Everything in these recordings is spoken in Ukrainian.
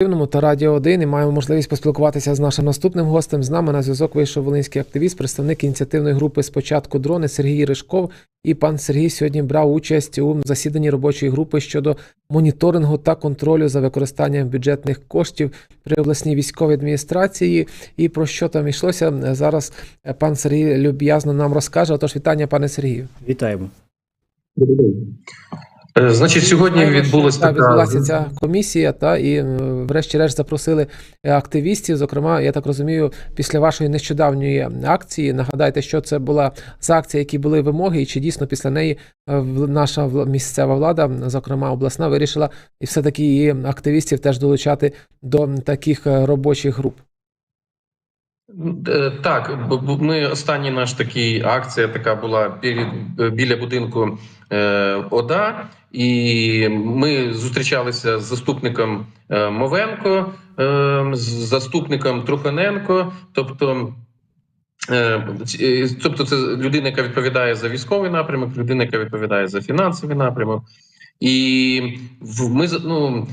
Активному та Радіо 1 і маємо можливість поспілкуватися з нашим наступним гостем. З нами на зв'язок вийшов волинський активіст, представник ініціативної групи Спочатку дрони Сергій Ришков. І пан Сергій сьогодні брав участь у засіданні робочої групи щодо моніторингу та контролю за використанням бюджетних коштів при обласній військовій адміністрації. І про що там йшлося зараз пан Сергій люб'язно нам розкаже. Отож, вітання, пане Сергію. Вітаємо. Е, Значить, сьогодні відбулася та, відбулася ця комісія, та і врешті-решт запросили е, активістів. Зокрема, я так розумію, після вашої нещодавньої акції. Нагадайте, що це була за акція, які були вимоги, і чи дійсно після неї е, наша місцева влада, зокрема обласна, вирішила і все-таки і активістів теж долучати до таких робочих груп. Е, так. Ми останній наш такий акція така була е, біля будинку е, ОДА, і ми зустрічалися з заступником Мовенко, з заступником Труханенко, тобто. Тобто, це людина, яка відповідає за військовий напрямок, людина, яка відповідає за фінансовий напрямок, і ми ну,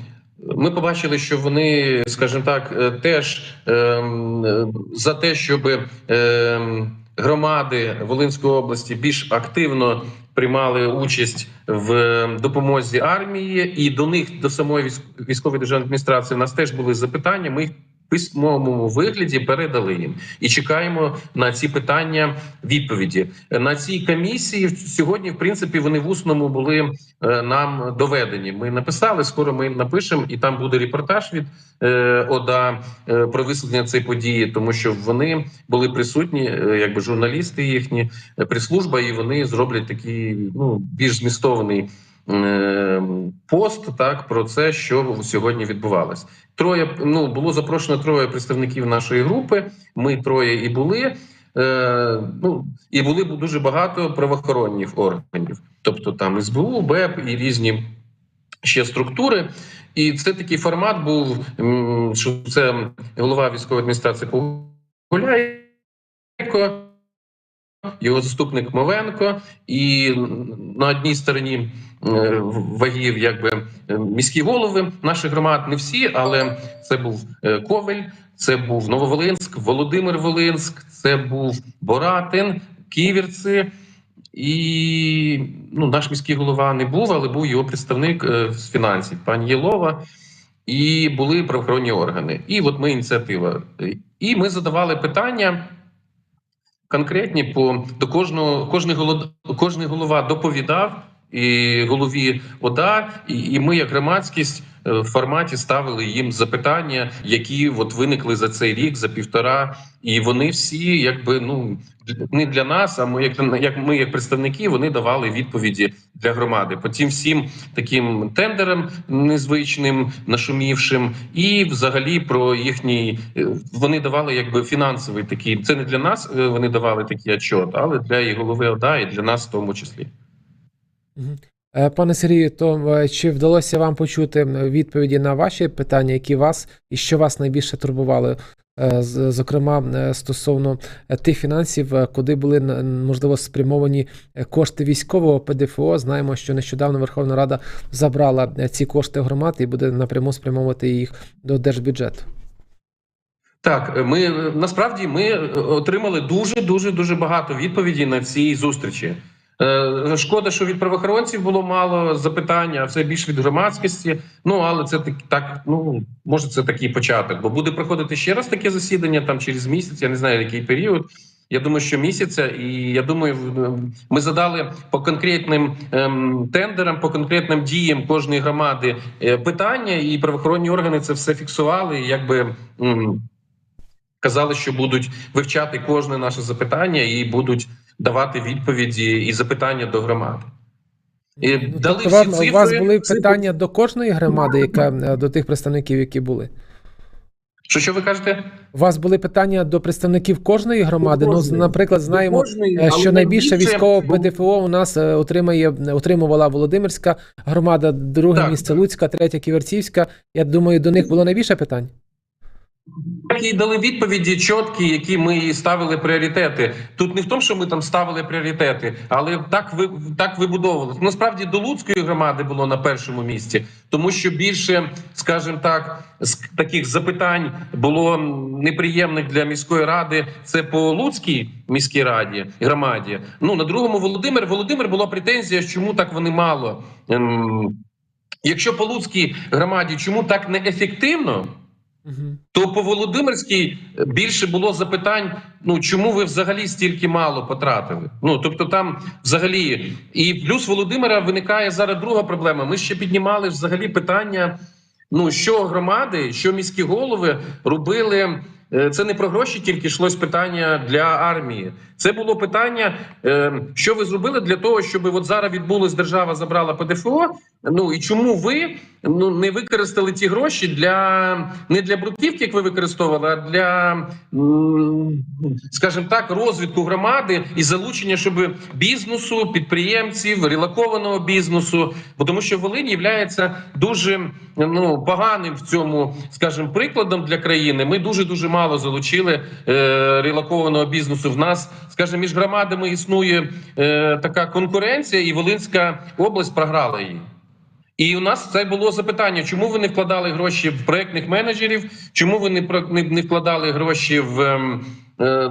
ми побачили, що вони, скажімо так, е, теж ем, за те, щоб ем, громади Волинської області більш активно приймали участь в допомозі армії, і до них до самої військ- військової державної адміністрації у нас теж були запитання. Ми їх письмовому вигляді передали їм і чекаємо на ці питання відповіді на цій комісії. Сьогодні, в принципі, вони в усному були е, нам доведені. Ми написали, скоро ми напишемо, і там буде репортаж від е, ОДА е, про висвітлення цієї події, тому що вони були присутні, якби журналісти їхні, прес-служба, і вони зроблять такий ну більш змістований. Е, Пост так про це, що сьогодні відбувалось. Троє ну було запрошено троє представників нашої групи. Ми троє і були. Е, ну і були дуже багато правоохоронних органів, тобто там СБУ, БЕП і різні ще структури. І це такий формат був, що це голова військової адміністрації Погуляйко, його заступник Мовенко, і на одній стороні е, вагів, якби міські голови наших громад, не всі, але це був е, Ковель, це був Нововолинськ, Володимир Волинськ, це був Боратин, Ківерці. І ну, наш міський голова не був, але був його представник е, з фінансів, пані Єлова, і були правоохоронні органи. І от ми ініціатива. І ми задавали питання конкретні по до кожного кожний голова, кожний голова доповідав і голові ОДА, і, і ми, як громадськість, форматі ставили їм запитання, які от виникли за цей рік, за півтора, і вони всі, якби ну не для нас, а ми як як ми, як представники, вони давали відповіді для громади по тим всім таким тендерам незвичним, нашумівшим, і взагалі про їхній е, вони давали якби фінансовий такий. Це не для нас. е, Вони давали такий отчет, але для і голови ОДА, і для нас в тому числі. Е, Пане Сергію, то е, чи вдалося вам почути відповіді на ваші питання, які вас і що вас найбільше турбували? Е, Зокрема, стосовно тих фінансів, куди були можливо спрямовані кошти військового ПДФО. Знаємо, що нещодавно Верховна Рада забрала ці кошти громад і буде напряму спрямовувати їх до держбюджету. Так, ми насправді ми отримали дуже дуже дуже багато відповідей на цій зустрічі. Е, Шкода, що від правоохоронців було мало запитань, а все більше від громадськості. Ну але це так, так. Ну може, це такий початок, бо буде проходити ще раз таке засідання там через місяць. Я не знаю який період. Я думаю, що місяця, і я думаю, в- ми задали по конкретним ем, тендерам, по конкретним діям кожної громади е, питання, і правоохоронні органи це все фіксували. Якби м, казали, що будуть вивчати кожне наше запитання і будуть давати відповіді і запитання до громади. І Ну, дали тобто, всі вам- у вас були цифри. питання до кожної громади, яка е, до тих представників, які були? Що що ви кажете? У вас були питання до представників кожної громади. Ну, наприклад, знаємо, кожної, Е, Що найбільше військового ПДФО у нас е, отримає отримувала Володимирська громада, друге Так. місце Луцька, третє Ківерцівська. Я думаю, до них було найбільше питань. І дали відповіді чіткі, які ми і ставили пріоритети. Тут не в тому, що ми там ставили пріоритети, але так ви так вибудовували. Насправді до Луцької громади було на першому місці, тому що більше, скажімо так, з таких запитань було неприємних для міської ради. Це по Луцькій міській раді громаді. Ну на другому Володимир Володимир була претензія, чому так вони мало. Ем, Якщо по Луцькій громаді, чому так неефективно? То по Володимирській більше було запитань: ну чому ви взагалі стільки мало потратили? Ну тобто, там взагалі, і плюс Володимира виникає зараз друга проблема. Ми ще піднімали взагалі питання: ну що громади, що міські голови робили. Е, Це не про гроші, тільки йшлось питання для армії. Це було питання, е, що ви зробили для того, щоб от зараз відбулось держава забрала ПДФО. Ну і чому ви ну не використали ті гроші для не для бруківки, як ви використовували, а для скажімо так, розвитку громади і залучення, щоб бізнесу, підприємців, релакованого бізнесу, бо тому, що Волинь є дуже ну поганим в цьому, скажімо, прикладом для країни. Ми дуже дуже мало залучили е, релакованого бізнесу. В нас, скажімо, між громадами існує е, така конкуренція, і Волинська область програла її. І у нас це було запитання: чому ви не вкладали гроші в проектних менеджерів? Чому ви не не, не вкладали гроші в, ем,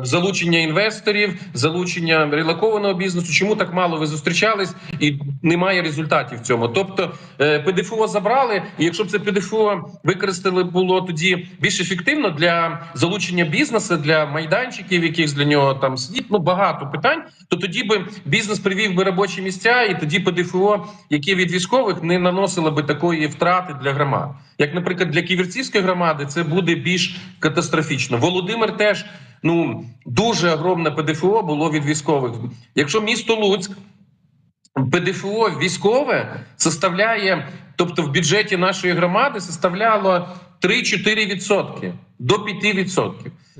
залучення інвесторів, залучення релакованого бізнесу? Чому так мало ви зустрічались і немає результатів в цьому? Тобто е, ПДФО забрали, і якщо б це ПДФО використали було тоді більш ефективно для залучення бізнесу, для майданчиків, яких для нього там сидить, ну багато питань, то тоді би бізнес привів би робочі місця, і тоді ПДФО, яке від військових не наносило би такої втрати для громад. Як, наприклад, для Ківерцівської громади це буде більш катастрофічно. Володимир теж ну дуже огромне ПДФО було від військових. Якщо місто Луцьк. ПДФО військове составляє, тобто в бюджеті нашої громади составляло 3-4% до 5%.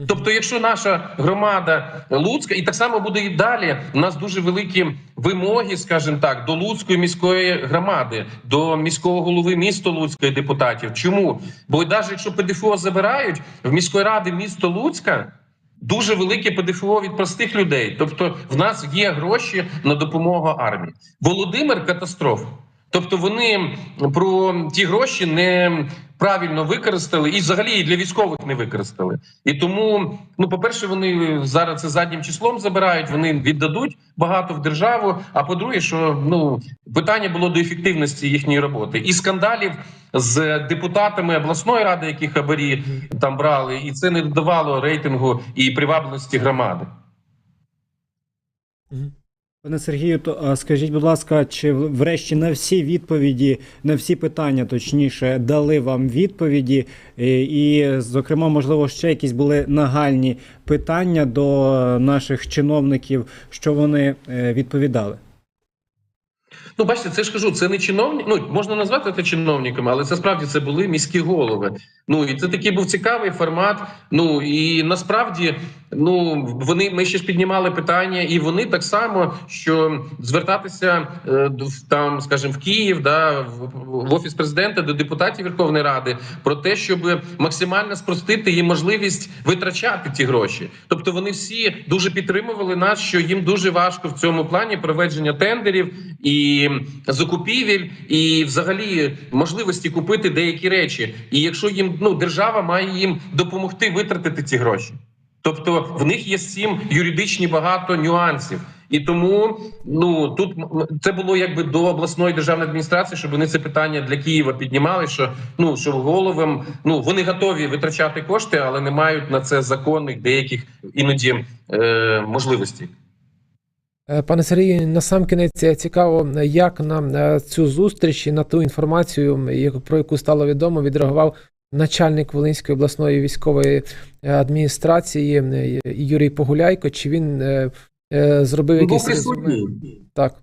Тобто, якщо наша громада Луцька, і так само буде і далі, у нас дуже великі вимоги, скажімо так, до Луцької міської громади, до міського голови міста Луцька і депутатів. Чому? Бо навіть якщо ПДФО забирають в міської ради місто Луцька. Дуже велике ПДФО від простих людей. Тобто, в нас є гроші на допомогу армії. Володимир катастрофа. Тобто, вони про ті гроші не правильно використали і взагалі і для військових не використали. І тому, ну, по-перше, вони зараз це заднім числом забирають, вони віддадуть багато в державу. А по-друге, що ну питання було до ефективності їхньої роботи і скандалів з депутатами обласної ради, які хабарі там брали, і це не додавало рейтингу і привабливості громади. Пане Сергію, то скажіть, будь ласка, чи врешті на всі відповіді, на всі питання, точніше, дали вам відповіді, і, зокрема, можливо, ще якісь були нагальні питання до наших чиновників, що вони е, відповідали? Ну, бачите, це ж кажу, це не чиновні. Ну можна назвати це чиновниками, але це справді це були міські голови. Ну і це такий був цікавий формат. Ну і насправді, ну вони ми ще ж піднімали питання, і вони так само, що звертатися е, там, скажімо, в Київ, да в, в офіс президента до депутатів Верховної Ради про те, щоб максимально спростити їм можливість витрачати ті гроші. Тобто вони всі дуже підтримували нас, що їм дуже важко в цьому плані проведення тендерів і закупівель, і взагалі можливості купити деякі речі. І якщо їм ну держава має їм допомогти витратити ці гроші. Тобто в них є з цим юридичні багато нюансів. І тому ну тут це було якби до обласної державної адміністрації, щоб вони це питання для Києва піднімали. Що ну що головам ну вони готові витрачати кошти, але не мають на це законних деяких іноді е, можливостей. Е, Пане Сергію, насамкінець е, цікаво, е, як на цю зустріч і на ту інформацію, про яку стало відомо, відреагував начальник Волинської обласної військової адміністрації Юрій Погуляйко. Чи він зробив Він якийсь присутній. Так.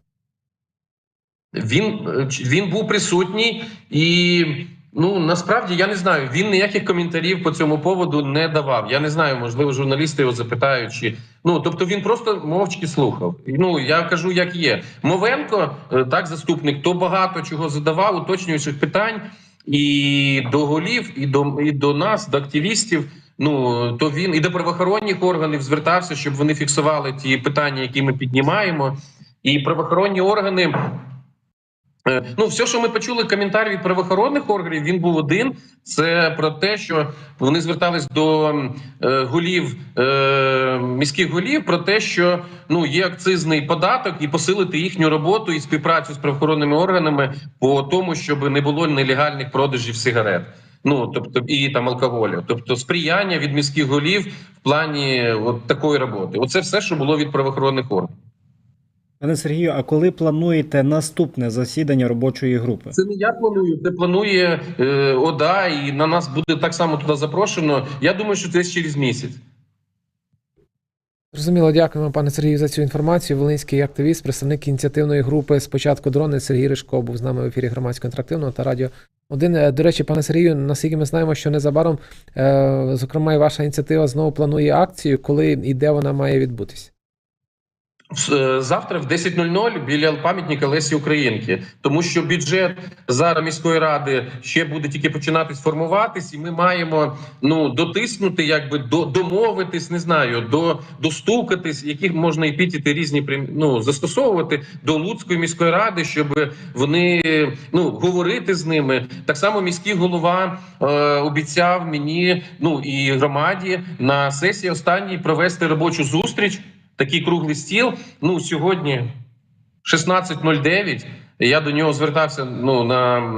Він, він був присутній, і ну насправді я не знаю. Він ніяких коментарів по цьому поводу не давав. Я не знаю, можливо, журналісти його запитають. Чи ну тобто він просто мовчки слухав. Ну я кажу, як є. Мовенко, е, так заступник, то багато чого задавав, уточнюючих питань. І до голів, і до і до нас, до активістів. Ну то він і до правоохоронних органів звертався, щоб вони фіксували ті питання, які ми піднімаємо, і правоохоронні органи. Е, Ну, все, що ми почули, коментар від правоохоронних органів, він був один. Це про те, що вони звертались до е, голів е, міських голів про те, що ну є акцизний податок, і посилити їхню роботу і співпрацю з правоохоронними органами по тому, щоб не було нелегальних продажів сигарет. Ну тобто і там алкоголю, тобто сприяння від міських голів в плані от такої роботи. Оце все, що було від правоохоронних органів. Пане Сергію, а коли плануєте наступне засідання робочої групи? Це не я планую, це планує е, ОДА, і на нас буде так само туди запрошено. Я думаю, що це через місяць. Зрозуміло, дякуємо, пане Сергію, за цю інформацію. Волинський активіст, представник ініціативної групи спочатку дрони Сергій Ришко був з нами в ефірі громадського інтерактивного та радіо. Один Е, до речі, пане Сергію, наскільки ми знаємо, що незабаром, е, зокрема, і ваша ініціатива знову планує акцію, коли і де вона має відбутися. Е, Завтра в 10.00 біля пам'ятника Лесі Українки, тому що бюджет зараз міської ради ще буде тільки починати сформуватись, і ми маємо ну дотиснути, якби до домовитись, не знаю, до достукатись, яких можна епітети різні ну, застосовувати до Луцької міської ради, щоб вони ну говорити з ними. Так само міський голова е, обіцяв мені, ну і громаді на сесії останній провести робочу зустріч такий круглий стіл. Ну сьогодні 16.09. Я до нього звертався ну на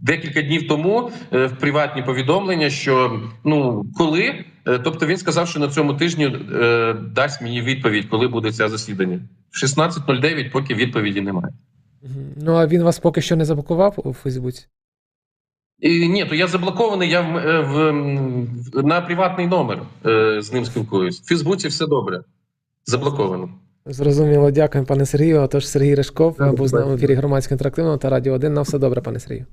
декілька днів тому е, в приватні повідомлення, що ну коли. Е, Тобто він сказав, що на цьому тижні е, дасть мені відповідь, коли буде це засідання. В 16.09 поки відповіді немає. Ну а він вас поки що не заблокував у Фейсбуці? І, ні, то я заблокований. Я в, е, в, в- на приватний номер е, з ним спілкуюсь. В Фейсбуці все добре. Заблоковано. Зрозуміло, дякуємо, пане Сергію. Отож, Сергій Решков був з нами в ефірі громадського інтерактивного та радіо 1. На все добре, пане Сергію.